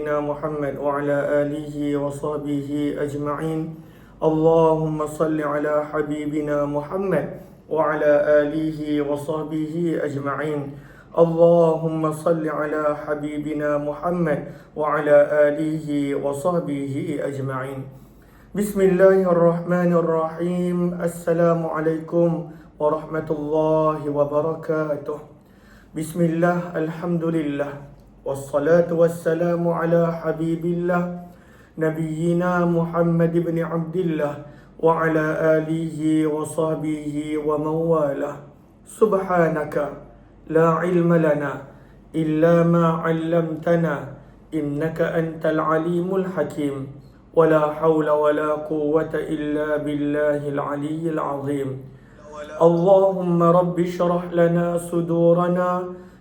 سيدنا محمد وعلى آله وصحبه أجمعين. اللهم صل على حبيبنا محمد وعلى آله وصحبه أجمعين. اللهم صل على حبيبنا محمد وعلى آله وصحبه أجمعين. بسم الله الرحمن الرحيم. السلام عليكم ورحمة الله وبركاته. بسم الله الحمد لله. والصلاة والسلام على حبيب الله نبينا محمد بن عبد الله وعلى آله وصحبه ومن والاه سبحانك لا علم لنا إلا ما علمتنا إنك أنت العليم الحكيم. ولا حول ولا قوة إلا بالله العلي العظيم. اللهم رب اشرح لنا صدورنا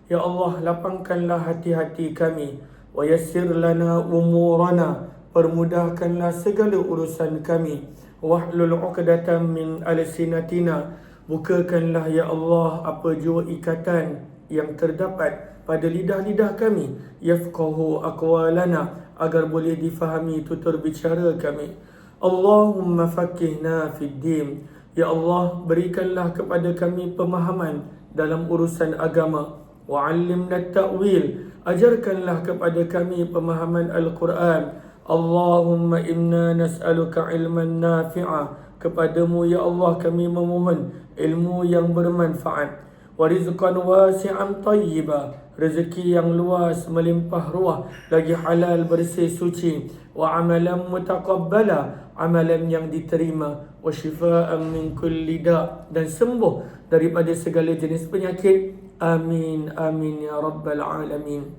Ya Allah lapangkanlah hati-hati kami. Wa yassir lana umurana. Permudahkanlah segala urusan kami. Wahlul 'uqdatam min alsinatina. Bukakanlah ya Allah apa jua ikatan yang terdapat pada lidah-lidah kami. Yafqahu aqwalana. Agar boleh difahami tutur bicara kami. Allahumma faqihna fid din. Ya Allah berikanlah kepada kami pemahaman dalam urusan agama wa'allimna ta'wil. Ajarkanlah kepada kami pemahaman al-Quran. Allahumma inna nas'aluka ilman nafi'a. Kepadamu ya Allah kami memohon ilmu yang bermanfaat. Wa rizqan wasi'an tayyiba. Rezeki yang luas melimpah ruah lagi halal bersih suci. Wa amalan mutaqabbala. Amalan yang diterima. Wa shifaan min kulli da dan sembuh daripada segala jenis penyakit Amin, amin ya rabbal alamin.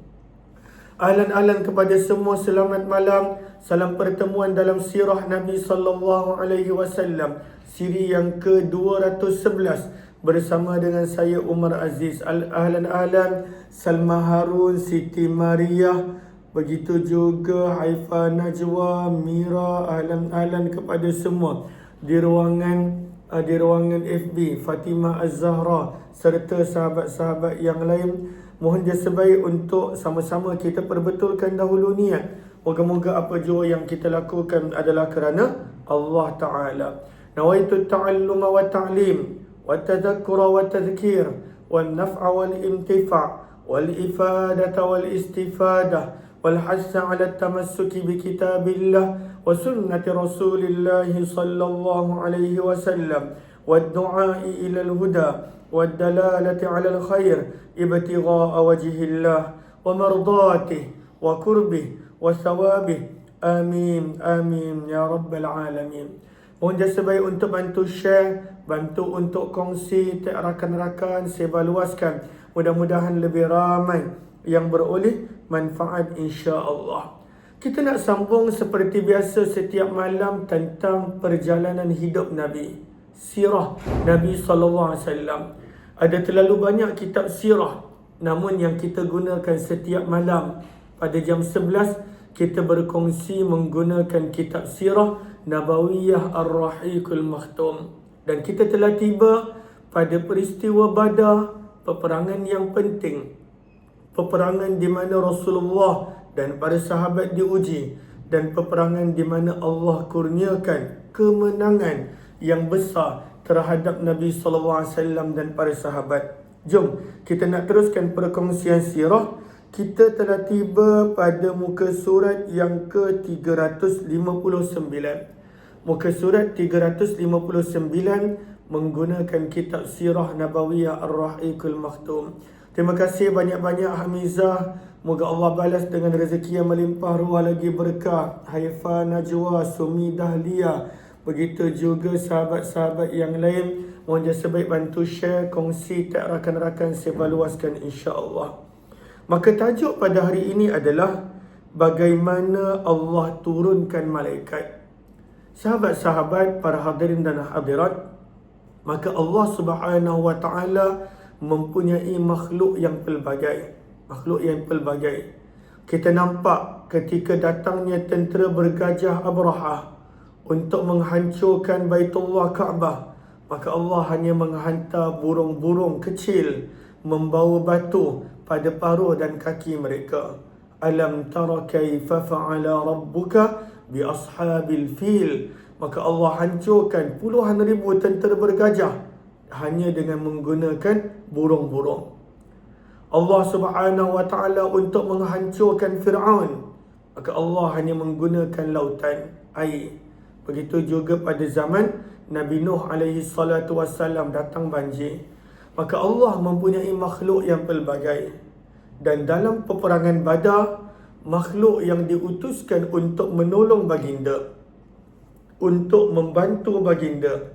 Ahlan-ahlan kepada semua selamat malam. Salam pertemuan dalam sirah Nabi sallallahu alaihi wasallam. Siri yang ke-211 bersama dengan saya Umar Aziz. Ahlan-ahlan Salma Harun, Siti Maria, begitu juga Haifa Najwa, Mira, ahlan-ahlan kepada semua di ruangan di ruangan FB Fatimah Az-Zahra serta sahabat-sahabat yang lain. Mohon jasa baik untuk sama-sama kita perbetulkan dahulu niat. Moga-moga apa jua yang kita lakukan adalah kerana Allah Ta'ala. Nawaitu ta'alluma wa ta'lim wa tadhakkura wa tadhkir wa naf'a wa imtifa' wa ifadata wa istifadah wa al-hassa ala tamassuki bi kitabillah وسنة رسول الله صلى الله عليه وسلم والدعاء إلى الهدى والدلالة على الخير ابتغاء وجه الله ومرضاته وكربه وثوابه آمين آمين يا رب العالمين Mohon jasa baik untuk bantu share, bantu untuk kongsi, rakan-rakan, sebarluaskan. Mudah-mudahan lebih ramai yang beroleh manfaat insya-Allah. Kita nak sambung seperti biasa setiap malam tentang perjalanan hidup Nabi. Sirah Nabi sallallahu alaihi wasallam. Ada terlalu banyak kitab sirah namun yang kita gunakan setiap malam pada jam 11 kita berkongsi menggunakan kitab sirah Nabawiyah Ar-Rahiqul Makhtum dan kita telah tiba pada peristiwa Badar peperangan yang penting peperangan di mana Rasulullah dan para sahabat diuji dan peperangan di mana Allah kurniakan kemenangan yang besar terhadap Nabi sallallahu alaihi wasallam dan para sahabat. Jom kita nak teruskan perkongsian sirah. Kita telah tiba pada muka surat yang ke-359. Muka surat 359 menggunakan kitab Sirah Nabawiyah Ar-Rahiqul Makhtum. Terima kasih banyak-banyak Hamizah. Moga Allah balas dengan rezeki yang melimpah ruah lagi berkah. Haifa Najwa, Sumi Dahlia. Begitu juga sahabat-sahabat yang lain. Mohon jasa baik bantu share, kongsi tak rakan-rakan sebaluaskan insya-Allah. Maka tajuk pada hari ini adalah bagaimana Allah turunkan malaikat. Sahabat-sahabat, para hadirin dan hadirat, maka Allah Subhanahu wa taala mempunyai makhluk yang pelbagai. Makhluk yang pelbagai. Kita nampak ketika datangnya tentera bergajah Abrahah untuk menghancurkan Baitullah Kaabah, maka Allah hanya menghantar burung-burung kecil membawa batu pada paruh dan kaki mereka. alam tara kaifa fa'ala rabbuka bi ashabil fil maka Allah hancurkan puluhan ribu tentera bergajah hanya dengan menggunakan burung-burung. Allah Subhanahu wa taala untuk menghancurkan Firaun. Maka Allah hanya menggunakan lautan air. Begitu juga pada zaman Nabi Nuh alaihi salatu wassalam datang banjir. Maka Allah mempunyai makhluk yang pelbagai. Dan dalam peperangan badar makhluk yang diutuskan untuk menolong baginda untuk membantu baginda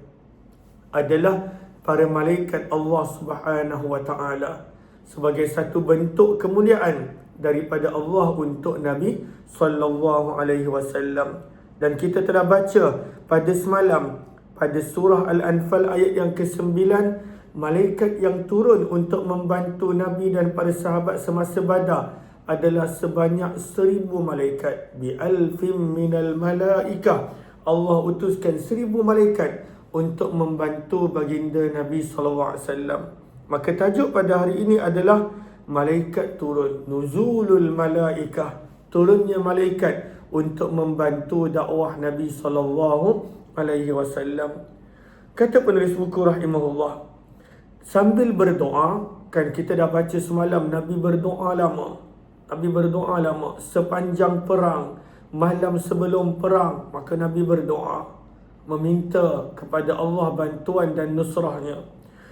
adalah para malaikat Allah Subhanahu wa taala sebagai satu bentuk kemuliaan daripada Allah untuk Nabi sallallahu alaihi wasallam. Dan kita telah baca pada semalam pada surah Al-Anfal ayat yang ke-9 malaikat yang turun untuk membantu Nabi dan para sahabat semasa badar adalah sebanyak seribu malaikat. Bi alfim minal malaika Allah utuskan seribu malaikat untuk membantu baginda Nabi wasallam. Maka tajuk pada hari ini adalah malaikat turun. Nuzulul malaika turunnya malaikat untuk membantu dakwah Nabi wasallam. Kata penulis buku rahimahullah sambil berdoa kan kita dah baca semalam Nabi berdoa lama. Nabi berdoa lama. Sepanjang perang malam sebelum perang maka Nabi berdoa meminta kepada Allah bantuan dan nusrahnya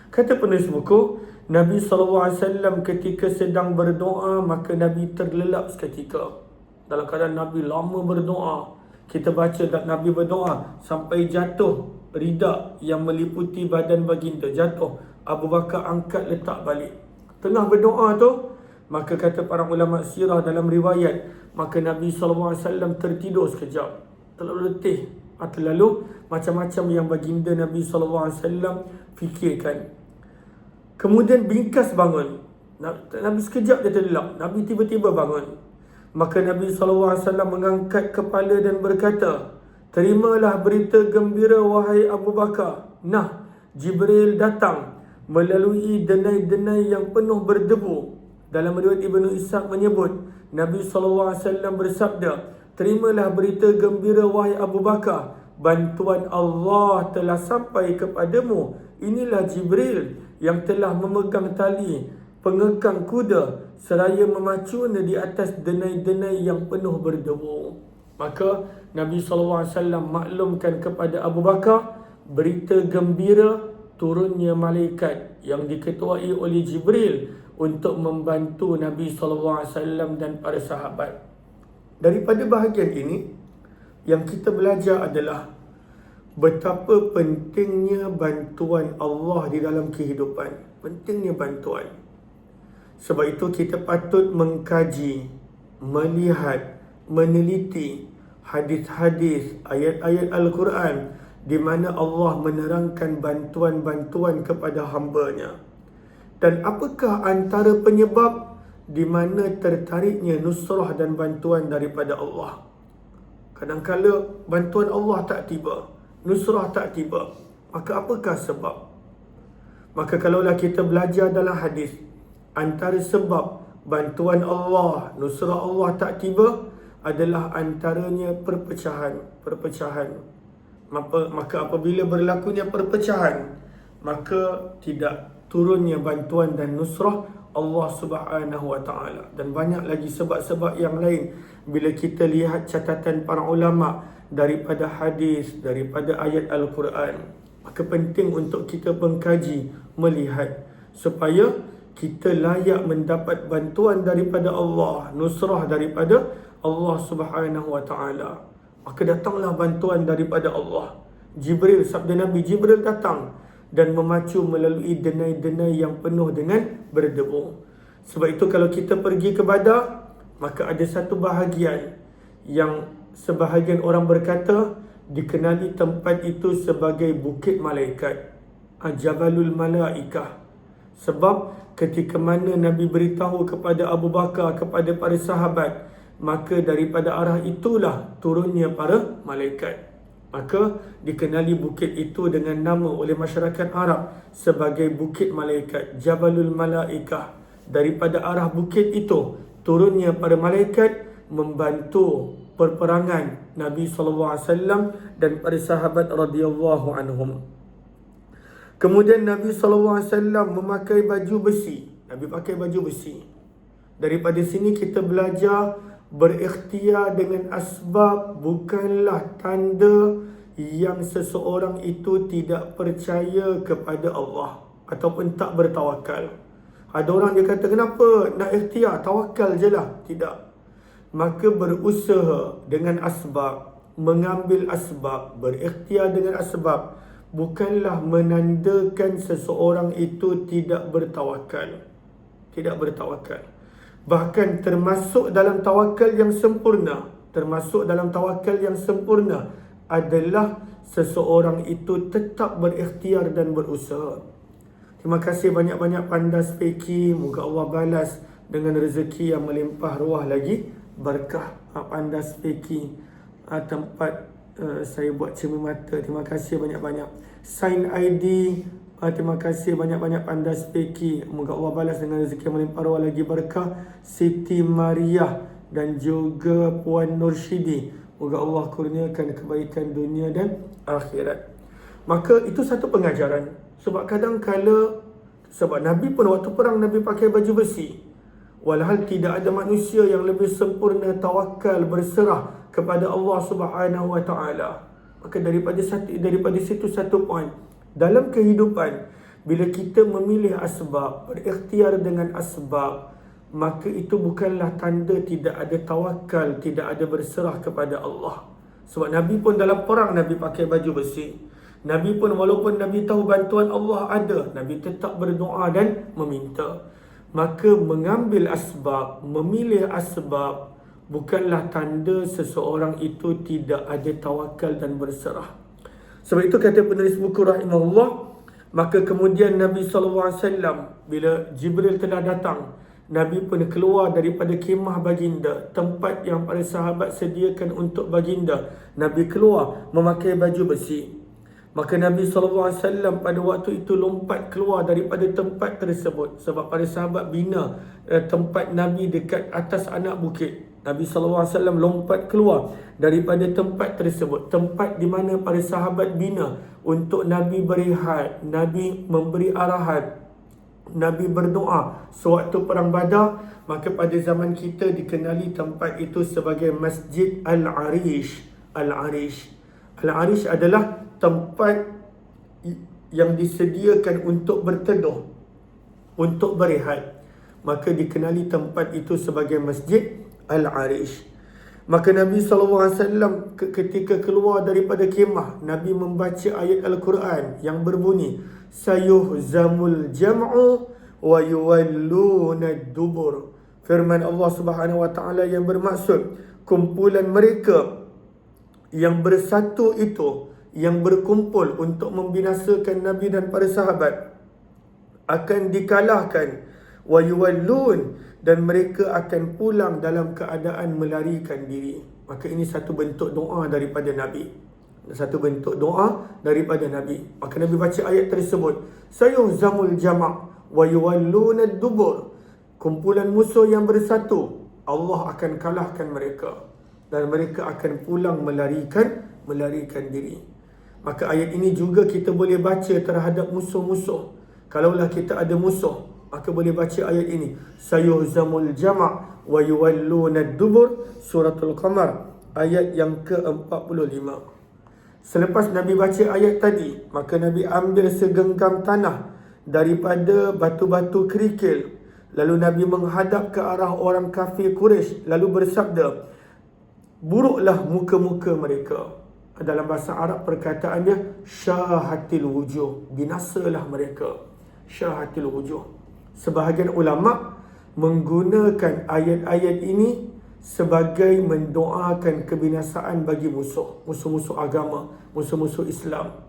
kata penulis buku Nabi SAW ketika sedang berdoa maka Nabi terlelap seketika dalam keadaan Nabi lama berdoa kita baca tak Nabi berdoa sampai jatuh ridak yang meliputi badan baginda jatuh Abu Bakar angkat letak balik. Tengah berdoa tu, maka kata para ulama sirah dalam riwayat, maka Nabi SAW tertidur sekejap. Terlalu letih. Ah, lalu macam-macam yang baginda Nabi SAW fikirkan. Kemudian bingkas bangun. Nabi sekejap dia terlelap. Nabi tiba-tiba bangun. Maka Nabi SAW mengangkat kepala dan berkata, Terimalah berita gembira wahai Abu Bakar. Nah, Jibril datang melalui denai-denai yang penuh berdebu. Dalam riwayat Ibnu Ishaq menyebut, Nabi SAW bersabda, Terimalah berita gembira wahai Abu Bakar, bantuan Allah telah sampai kepadamu. Inilah Jibril yang telah memegang tali pengekang kuda seraya memacunya di atas denai-denai yang penuh berdebu. Maka Nabi SAW maklumkan kepada Abu Bakar berita gembira turunnya malaikat yang diketuai oleh Jibril untuk membantu Nabi SAW dan para sahabat. Daripada bahagian ini, yang kita belajar adalah betapa pentingnya bantuan Allah di dalam kehidupan. Pentingnya bantuan. Sebab itu kita patut mengkaji, melihat, meneliti hadis-hadis, ayat-ayat Al-Quran di mana Allah menerangkan bantuan-bantuan kepada hamba-Nya. Dan apakah antara penyebab di mana tertariknya nusrah dan bantuan daripada Allah? Kadang-kala bantuan Allah tak tiba, nusrah tak tiba. Maka apakah sebab? Maka kalaulah kita belajar dalam hadis, antara sebab bantuan Allah, nusrah Allah tak tiba adalah antaranya perpecahan, perpecahan maka, maka apabila berlakunya perpecahan maka tidak turunnya bantuan dan nusrah Allah Subhanahu wa taala. Dan banyak lagi sebab-sebab yang lain. Bila kita lihat catatan para ulama daripada hadis daripada ayat al-Quran maka penting untuk kita mengkaji melihat. Supaya kita layak mendapat bantuan daripada Allah nusrah daripada Allah Subhanahu wa taala. Maka datanglah bantuan daripada Allah. Jibril, sabda Nabi, Jibril datang dan memacu melalui denai-denai yang penuh dengan berdebu. Sebab itu kalau kita pergi ke Badar, maka ada satu bahagian yang sebahagian orang berkata dikenali tempat itu sebagai Bukit Malaikat. Jabalul Malaikah. Sebab ketika mana Nabi beritahu kepada Abu Bakar, kepada para sahabat, maka daripada arah itulah turunnya para malaikat. Maka dikenali bukit itu dengan nama oleh masyarakat Arab sebagai Bukit Malaikat, Jabalul Malaikah. Daripada arah bukit itu turunnya para malaikat membantu perperangan Nabi wasallam dan para sahabat radhiyallahu anhum. Kemudian Nabi wasallam memakai baju besi. Nabi pakai baju besi. Daripada sini kita belajar berikhtiar dengan asbab bukanlah tanda yang seseorang itu tidak percaya kepada Allah ataupun tak bertawakal. Ada orang dia kata kenapa nak ikhtiar tawakal je lah. Tidak. Maka berusaha dengan asbab, mengambil asbab, berikhtiar dengan asbab bukanlah menandakan seseorang itu tidak bertawakal. Tidak bertawakal. Bahkan termasuk dalam tawakal yang sempurna, termasuk dalam tawakal yang sempurna adalah seseorang itu tetap berikhtiar dan berusaha. Terima kasih banyak-banyak pandas peki. Moga Allah balas dengan rezeki yang melimpah ruah lagi. Berkah ah, pandas peki ah, tempat uh, saya buat cermin mata. Terima kasih banyak-banyak. Sign ID. Uh, terima kasih banyak-banyak pandas peki. Moga Allah balas dengan rezeki yang melimpah ruah lagi. Berkah Siti Maria dan juga Puan Nurshidi. Moga Allah kurniakan kebaikan dunia dan akhirat. Maka itu satu pengajaran. Sebab kadang kala sebab Nabi pun waktu perang Nabi pakai baju besi. Walhal tidak ada manusia yang lebih sempurna tawakal berserah kepada Allah Subhanahu Wa Taala. Maka daripada satu daripada situ satu poin dalam kehidupan bila kita memilih asbab, berikhtiar dengan asbab, maka itu bukanlah tanda tidak ada tawakal, tidak ada berserah kepada Allah. Sebab Nabi pun dalam perang Nabi pakai baju besi. Nabi pun walaupun Nabi tahu bantuan Allah ada, Nabi tetap berdoa dan meminta. Maka mengambil asbab, memilih asbab bukanlah tanda seseorang itu tidak ada tawakal dan berserah. Sebab itu kata penulis buku rahimahullah, maka kemudian Nabi SAW bila Jibril telah datang, Nabi pun keluar daripada kemah baginda, tempat yang para sahabat sediakan untuk baginda. Nabi keluar memakai baju besi. Maka Nabi SAW pada waktu itu lompat keluar daripada tempat tersebut. Sebab pada sahabat bina eh, tempat Nabi dekat atas anak bukit. Nabi SAW lompat keluar daripada tempat tersebut. Tempat di mana para sahabat bina untuk Nabi berehat. Nabi memberi arahan. Nabi berdoa sewaktu perang badar. Maka pada zaman kita dikenali tempat itu sebagai Masjid Al-Arish. Al-Arish. Al-Arish adalah tempat yang disediakan untuk berteduh, untuk berehat. Maka dikenali tempat itu sebagai Masjid Al-Arish. Maka Nabi SAW ketika keluar daripada kemah, Nabi membaca ayat Al-Quran yang berbunyi, Sayuh zamul jam'u wa yuwalluna dubur. Firman Allah Subhanahu Wa Taala yang bermaksud, kumpulan mereka yang bersatu itu, yang berkumpul untuk membinasakan Nabi dan para sahabat akan dikalahkan wa yuwallun dan mereka akan pulang dalam keadaan melarikan diri. Maka ini satu bentuk doa daripada Nabi. Satu bentuk doa daripada Nabi. Maka Nabi baca ayat tersebut. Sayuhzamul jama' wa yuwallun ad-dubur kumpulan musuh yang bersatu Allah akan kalahkan mereka. Dan mereka akan pulang melarikan melarikan diri. Maka ayat ini juga kita boleh baca terhadap musuh-musuh. Kalaulah kita ada musuh, maka boleh baca ayat ini. Sayuhzamul jama' wa yuwalluna dubur suratul qamar ayat yang ke-45. Selepas Nabi baca ayat tadi, maka Nabi ambil segenggam tanah daripada batu-batu kerikil. Lalu Nabi menghadap ke arah orang kafir Quraisy lalu bersabda, Buruklah muka-muka mereka dalam bahasa Arab perkataannya syahatil wujuh binasalah mereka syahatil wujuh sebahagian ulama menggunakan ayat-ayat ini sebagai mendoakan kebinasaan bagi musuh musuh-musuh agama musuh-musuh Islam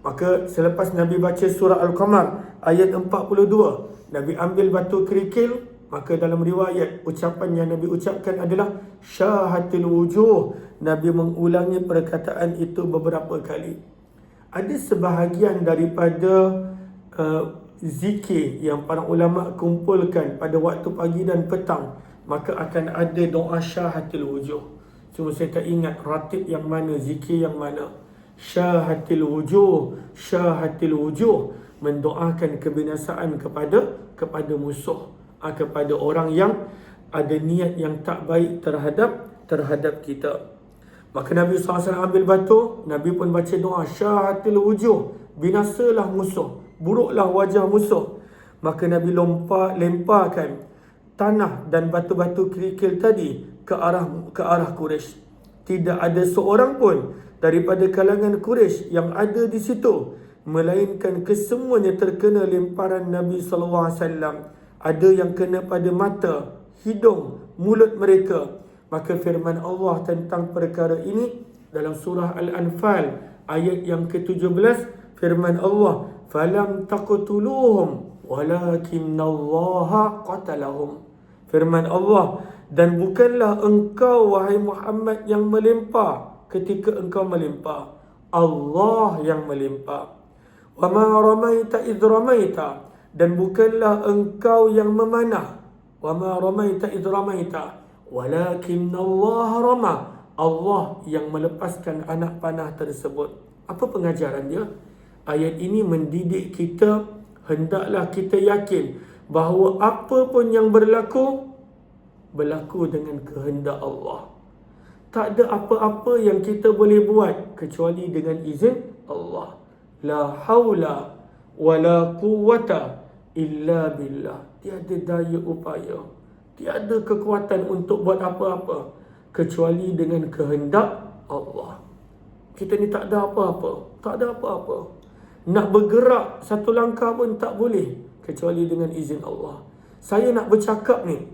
maka selepas Nabi baca surah Al-Qamar ayat 42 Nabi ambil batu kerikil Maka dalam riwayat ucapan yang Nabi ucapkan adalah syahatil wujuh. Nabi mengulangi perkataan itu beberapa kali. Ada sebahagian daripada uh, zikir yang para ulama kumpulkan pada waktu pagi dan petang maka akan ada doa syahatil wujuh. Cuma saya tak ingat ratib yang mana, zikir yang mana. Syahatil wujuh, syahatil wujuh mendoakan kebinasaan kepada kepada musuh, ah, kepada orang yang ada niat yang tak baik terhadap terhadap kita. Maka Nabi SAW ambil batu, Nabi pun baca doa syahatil wujuh, binasalah musuh, buruklah wajah musuh. Maka Nabi lompat lemparkan tanah dan batu-batu kerikil tadi ke arah ke arah Quraisy. Tidak ada seorang pun daripada kalangan Quraisy yang ada di situ melainkan kesemuanya terkena lemparan Nabi sallallahu alaihi wasallam. Ada yang kena pada mata, hidung, mulut mereka Maka firman Allah tentang perkara ini dalam surah Al-Anfal ayat yang ke-17 firman Allah falam taqtuluhum walakinallaha qatalahum. Firman Allah dan bukanlah engkau wahai Muhammad yang melempar ketika engkau melempar Allah yang melempar wa ma ramaita id ramaita dan bukanlah engkau yang memanah. Wa ma ramaita id ramaita Walakin Allah rama Allah yang melepaskan anak panah tersebut. Apa pengajaran dia? Ayat ini mendidik kita Hendaklah kita yakin Bahawa apa pun yang berlaku Berlaku dengan kehendak Allah Tak ada apa-apa yang kita boleh buat Kecuali dengan izin Allah La hawla wa la quwata illa billah Tiada daya upaya Tiada kekuatan untuk buat apa-apa kecuali dengan kehendak Allah. Kita ni tak ada apa-apa, tak ada apa-apa. Nak bergerak satu langkah pun tak boleh kecuali dengan izin Allah. Saya nak bercakap ni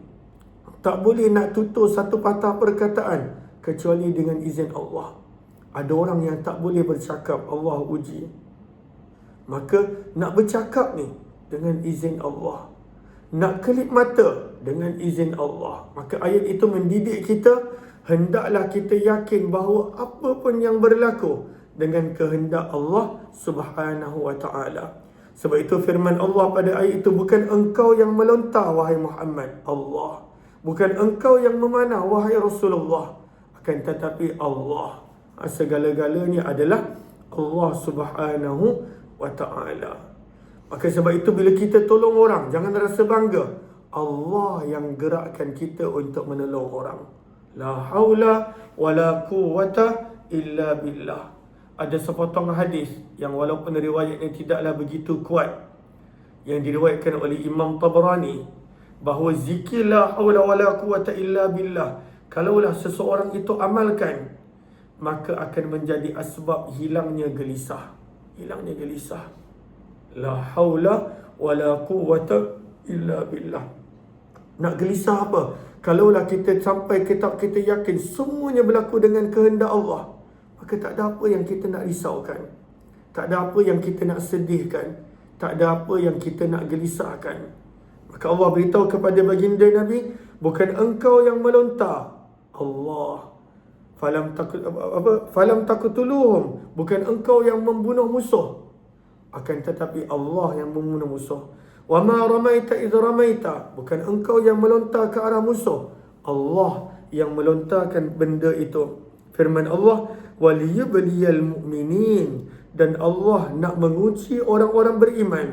tak boleh nak tutur satu patah perkataan kecuali dengan izin Allah. Ada orang yang tak boleh bercakap, Allah uji. Maka nak bercakap ni dengan izin Allah nak kelip mata dengan izin Allah. Maka ayat itu mendidik kita hendaklah kita yakin bahawa apa pun yang berlaku dengan kehendak Allah Subhanahu wa taala. Sebab itu firman Allah pada ayat itu bukan engkau yang melontar wahai Muhammad, Allah. Bukan engkau yang memanah wahai Rasulullah, akan tetapi Allah. Segala-galanya adalah Allah Subhanahu wa taala. Maka sebab itu bila kita tolong orang, jangan rasa bangga. Allah yang gerakkan kita untuk menolong orang. La haula wa la quwata illa billah. Ada sepotong hadis yang walaupun riwayatnya tidaklah begitu kuat. Yang diriwayatkan oleh Imam Tabrani. Bahawa zikir la haula wa la quwata illa billah. Kalaulah seseorang itu amalkan. Maka akan menjadi asbab hilangnya gelisah. Hilangnya gelisah. La haula wa la quwata illa billah. Nak gelisah apa? Kalaulah kita sampai kita kita yakin semuanya berlaku dengan kehendak Allah, maka tak ada apa yang kita nak risaukan. Tak ada apa yang kita nak sedihkan. Tak ada apa yang kita nak gelisahkan. Maka Allah beritahu kepada baginda Nabi, bukan engkau yang melontar. Allah falam takut apa falam takutuluhum bukan engkau yang membunuh musuh akan tetapi Allah yang membunuh musuh. Wa ma ramaita idh ramaita. Bukan engkau yang melontar ke arah musuh. Allah yang melontarkan benda itu. Firman Allah, "Waliyubliyal mu'minin." Dan Allah nak menguji orang-orang beriman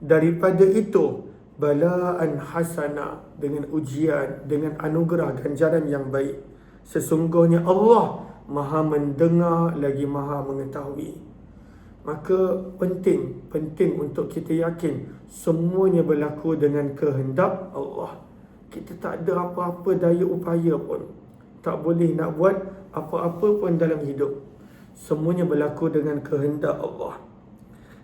daripada itu balaan hasana dengan ujian dengan anugerah ganjaran yang baik. Sesungguhnya Allah Maha mendengar lagi Maha mengetahui. Maka penting, penting untuk kita yakin semuanya berlaku dengan kehendak Allah. Kita tak ada apa-apa daya upaya pun. Tak boleh nak buat apa-apa pun dalam hidup. Semuanya berlaku dengan kehendak Allah.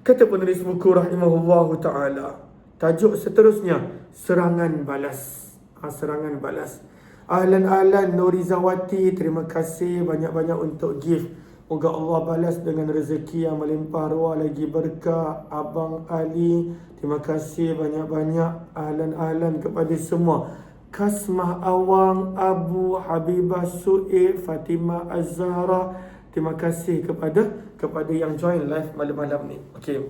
Kata penulis buku rahimahullahu ta'ala. Tajuk seterusnya, serangan balas. Ha, serangan balas. Ahlan-ahlan Nurizawati, terima kasih banyak-banyak untuk gift. Moga Allah balas dengan rezeki yang melimpah ruah lagi berkah Abang Ali Terima kasih banyak-banyak Ahlan-ahlan kepada semua Kasmah Awang Abu Habibah Su'ib Fatimah Az-Zahra Terima kasih kepada kepada yang join live malam-malam ni Okey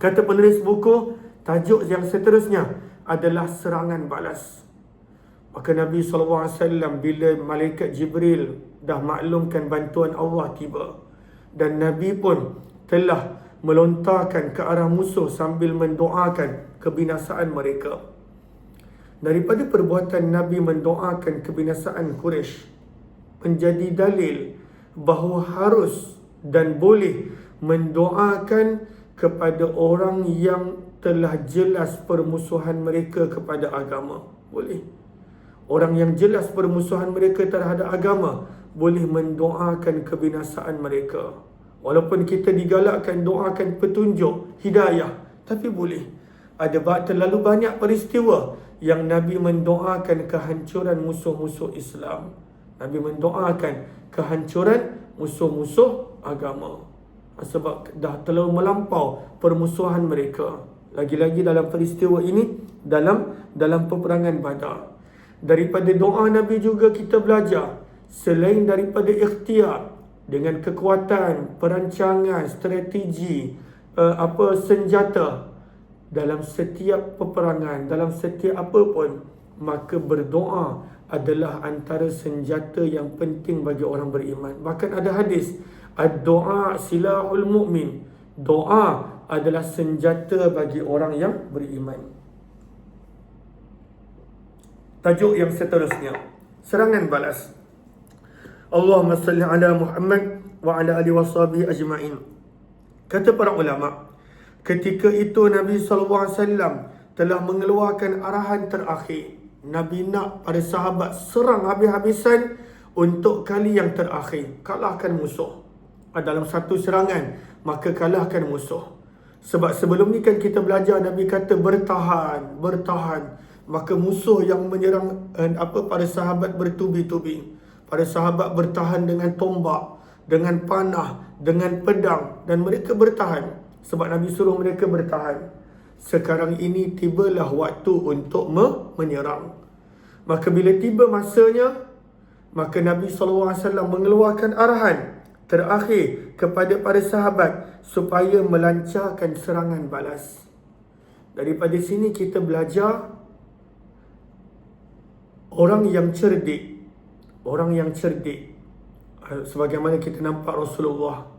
Kata penulis buku Tajuk yang seterusnya adalah serangan balas Maka Nabi SAW bila malaikat Jibril dah maklumkan bantuan Allah tiba. Dan Nabi pun telah melontarkan ke arah musuh sambil mendoakan kebinasaan mereka. Daripada perbuatan Nabi mendoakan kebinasaan Quraisy menjadi dalil bahawa harus dan boleh mendoakan kepada orang yang telah jelas permusuhan mereka kepada agama. Boleh. Orang yang jelas permusuhan mereka terhadap agama boleh mendoakan kebinasaan mereka. Walaupun kita digalakkan doakan petunjuk, hidayah, tapi boleh. Ada terlalu banyak peristiwa yang Nabi mendoakan kehancuran musuh-musuh Islam. Nabi mendoakan kehancuran musuh-musuh agama. Sebab dah terlalu melampau permusuhan mereka. Lagi-lagi dalam peristiwa ini dalam dalam peperangan Badar. Daripada doa Nabi juga kita belajar selain daripada ikhtiar dengan kekuatan perancangan strategi uh, apa senjata dalam setiap peperangan dalam setiap apa pun maka berdoa adalah antara senjata yang penting bagi orang beriman bahkan ada hadis Ad-doa silahul mu'min. Doa adalah senjata bagi orang yang beriman. Tajuk yang seterusnya. Serangan balas. Allahumma salli ala Muhammad wa ala ali washabi ajma'in. Kata para ulama, ketika itu Nabi wasallam telah mengeluarkan arahan terakhir. Nabi nak para sahabat serang habis-habisan untuk kali yang terakhir. Kalahkan musuh. Dalam satu serangan maka kalahkan musuh. Sebab sebelum ni kan kita belajar Nabi kata bertahan bertahan. Maka musuh yang menyerang eh, apa pada sahabat bertubi-tubi. Pada sahabat bertahan dengan tombak dengan panah dengan pedang. Dan mereka bertahan sebab Nabi suruh mereka bertahan. Sekarang ini tibalah waktu untuk menyerang. Maka bila tiba masanya maka Nabi SAW mengeluarkan arahan terakhir kepada para sahabat supaya melancarkan serangan balas. Daripada sini kita belajar orang yang cerdik, orang yang cerdik. Sebagaimana kita nampak Rasulullah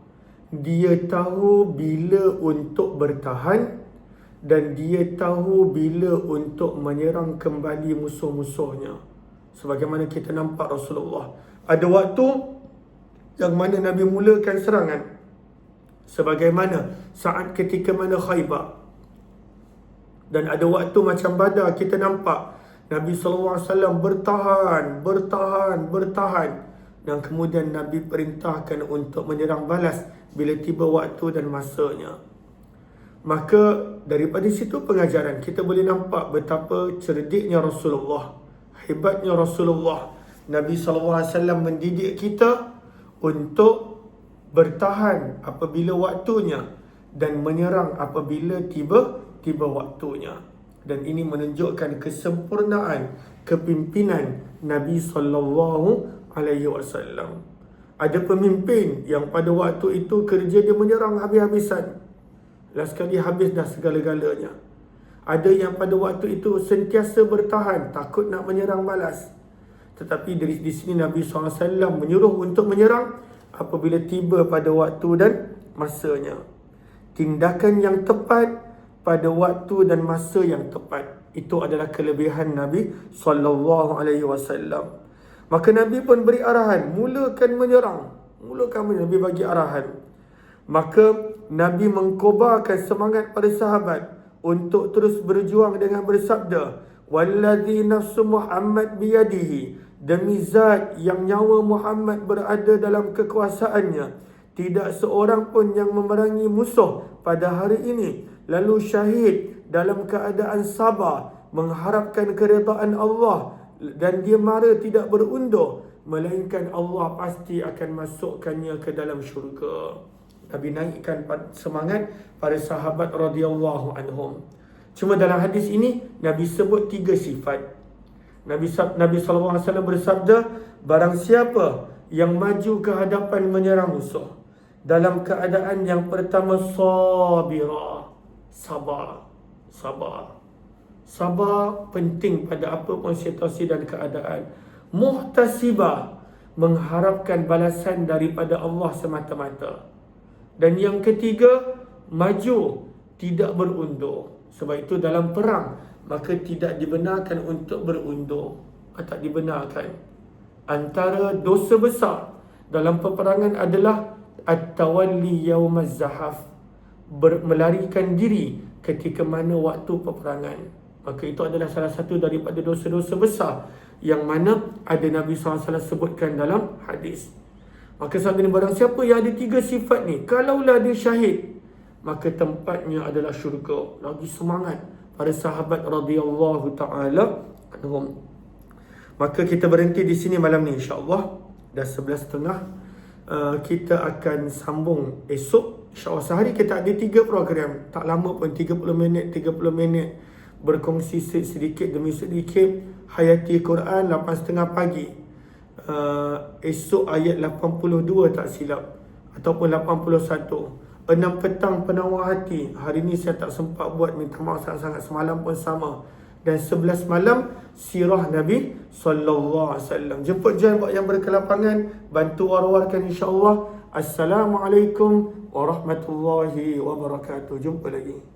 dia tahu bila untuk bertahan dan dia tahu bila untuk menyerang kembali musuh-musuhnya. Sebagaimana kita nampak Rasulullah. Ada waktu yang mana Nabi mulakan serangan. Sebagaimana saat ketika mana Khaybar. Dan ada waktu macam badar kita nampak Nabi SAW bertahan, bertahan, bertahan dan kemudian Nabi perintahkan untuk menyerang balas bila tiba waktu dan masanya. Maka daripada situ pengajaran kita boleh nampak betapa cerdiknya Rasulullah hebatnya Rasulullah. Nabi SAW mendidik kita untuk bertahan apabila waktunya dan menyerang apabila tiba tiba waktunya. Dan ini menunjukkan kesempurnaan kepimpinan Nabi sallallahu alaihi wasallam ada pemimpin yang pada waktu itu kerja dia menyerang habis-habisan last kali habis dah segala-galanya ada yang pada waktu itu sentiasa bertahan takut nak menyerang balas tetapi dari di sini Nabi SAW menyuruh untuk menyerang apabila tiba pada waktu dan masanya. Tindakan yang tepat pada waktu dan masa yang tepat. Itu adalah kelebihan Nabi sallallahu alaihi wasallam. Maka Nabi pun beri arahan, mulakan menyerang. Mulakan menyerang. Nabi bagi arahan. Maka Nabi mengkobarkan semangat pada sahabat untuk terus berjuang dengan bersabda, "Wallazi nafsu Muhammad biyadihi." Demi zat yang nyawa Muhammad berada dalam kekuasaannya Tidak seorang pun yang memerangi musuh pada hari ini Lalu syahid dalam keadaan sabar Mengharapkan keredaan Allah Dan dia mara tidak berundur Melainkan Allah pasti akan masukkannya ke dalam syurga Nabi naikkan semangat pada sahabat radhiyallahu anhum. Cuma dalam hadis ini Nabi sebut tiga sifat Nabi Nabi sallallahu alaihi wasallam bersabda, barang siapa yang maju ke hadapan menyerang musuh dalam keadaan yang pertama sabira, sabar, sabar. Sabar penting pada apa pun situasi dan keadaan. Muhtasibah mengharapkan balasan daripada Allah semata-mata. Dan yang ketiga, maju tidak berundur. Sebab itu dalam perang maka tidak dibenarkan untuk berundur. Tak dibenarkan. Antara dosa besar dalam peperangan adalah at-tawalli yaumaz zahaf. Melarikan diri ketika mana waktu peperangan. Maka itu adalah salah satu daripada dosa-dosa besar yang mana ada Nabi SAW sebutkan dalam hadis. Maka saat ini barang siapa yang ada tiga sifat ni, kalaulah dia syahid, maka tempatnya adalah syurga. Lagi semangat para sahabat radhiyallahu taala anhum. Maka kita berhenti di sini malam ni insya-Allah. Dah 11.30 uh, kita akan sambung esok. InsyaAllah sehari kita ada tiga program. Tak lama pun 30 minit, 30 minit. Berkongsi sedikit demi sedikit. Hayati Quran 8.30 pagi. Uh, esok ayat 82 tak silap. Ataupun 81. 6 petang penawar hati. Hari ni saya tak sempat buat minta maaf sangat-sangat semalam pun sama. Dan 11 malam sirah Nabi sallallahu alaihi wasallam. Jemput join buat yang berkelapangan, bantu war-warkan insya-Allah. Assalamualaikum warahmatullahi wabarakatuh. Jumpa lagi.